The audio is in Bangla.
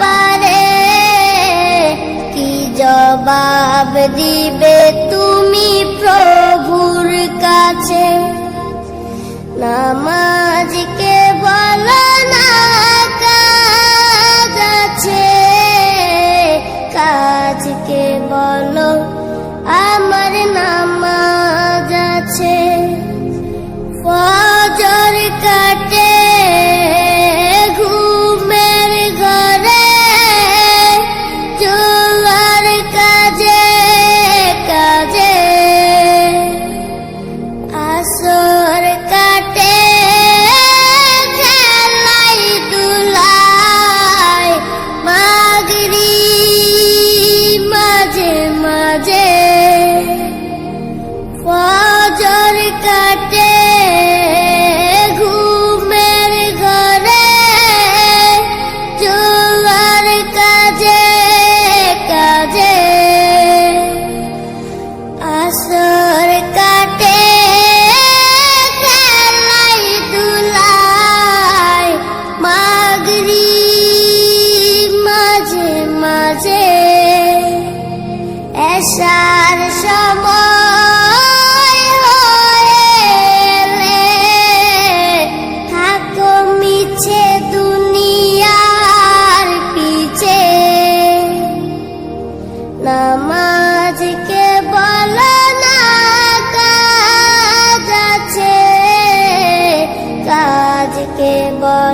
পারে কি জবাব দিবে তুমি প্রভুর কাছে? নামাজকে কাটে ঘুমের ঘরে জোয়ার কাজে কাজে। আসর কাটে খেলাই দুলাই মাগরি মাঝে মাঝে। এসা